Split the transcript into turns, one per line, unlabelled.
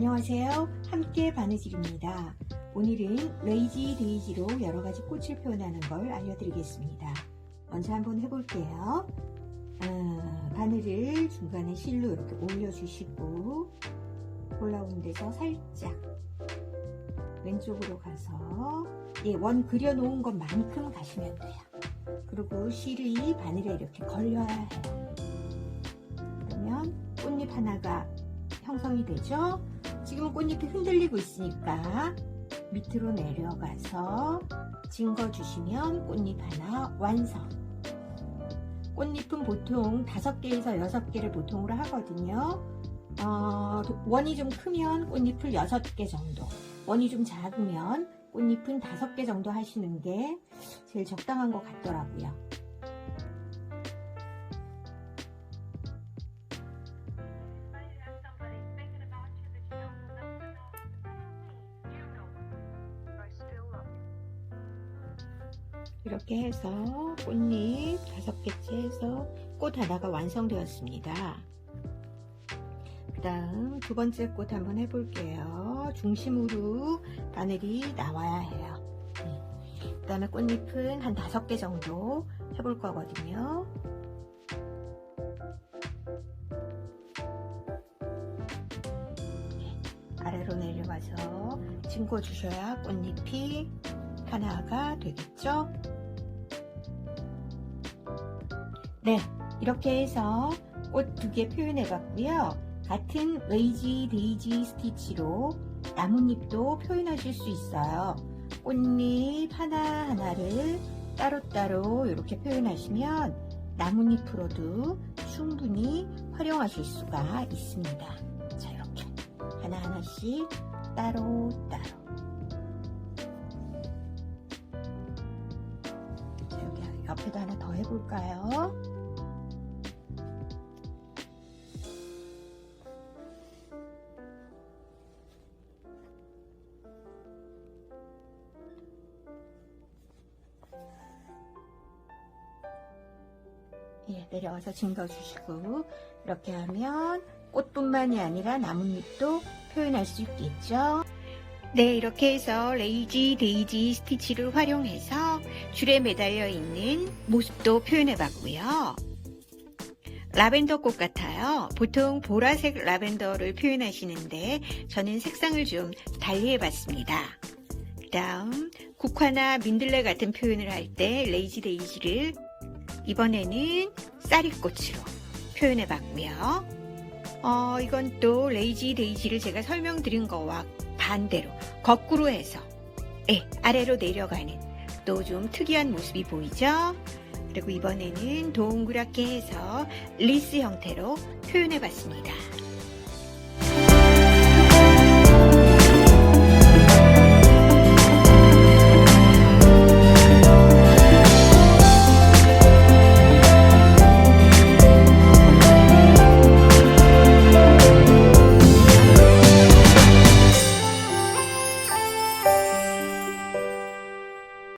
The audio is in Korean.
안녕하세요. 함께 바느질입니다. 오늘은 레이지 데이지로 여러가지 꽃을 표현하는 걸 알려드리겠습니다. 먼저 한번 해볼게요. 어, 아, 바늘을 중간에 실로 이렇게 올려주시고 올라온 데서 살짝 왼쪽으로 가서 예, 원 그려놓은 것만큼 가시면 돼요. 그리고 실이 바늘에 이렇게 걸려야 해요. 그러면 꽃잎 하나가 형성이 되죠. 지금은 꽃잎이 흔들리고 있으니까 밑으로 내려가서 징궈주시면 꽃잎 하나 완성. 꽃잎은 보통 5개에서 6개를 보통으로 하거든요. 어, 원이 좀 크면 꽃잎을 6개 정도, 원이 좀 작으면 꽃잎은 5개 정도 하시는 게 제일 적당한 것 같더라고요. 이렇게 해서 꽃잎 다섯 개째 해서 꽃 하나가 완성되었습니다. 그 다음 두 번째 꽃 한번 해볼게요. 중심으로 바늘이 나와야 해요. 그 다음에 꽃잎은 한 다섯 개 정도 해볼 거거든요. 아래로 내려가서 헹궈 주셔야 꽃잎이 하나가 되겠죠? 네, 이렇게 해서 꽃 두 개 표현해 봤고요. 같은 레이지 데이지 스티치로 나뭇잎도 표현하실 수 있어요. 꽃잎 하나하나를 따로따로 이렇게 표현하시면 나뭇잎으로도 충분히 활용하실 수가 있습니다. 자, 이렇게 하나하나씩 따로따로. 옆에도 하나 더 해볼까요? 예, 내려와서 징궈주시고 이렇게 하면 꽃뿐만이 아니라 나뭇잎도 표현할 수 있겠죠. 네, 이렇게 해서 레이지 데이지 스티치를 활용해서 줄에 매달려 있는 모습도 표현해 봤고요. 라벤더 꽃 같아요. 보통 보라색 라벤더를 표현하시는데 저는 색상을 좀 달리 해봤습니다. 그 다음 국화나 민들레 같은 표현을 할 때 레이지 데이지를 이번에는 쌀이꽃으로 표현해 봤고요. 어, 이건 또 레이지 데이지를 제가 설명드린 거와 반대로 거꾸로 해서 예, 아래로 내려가는 또 좀 특이한 모습이 보이죠? 그리고 이번에는 동그랗게 해서 리스 형태로 표현해 봤습니다.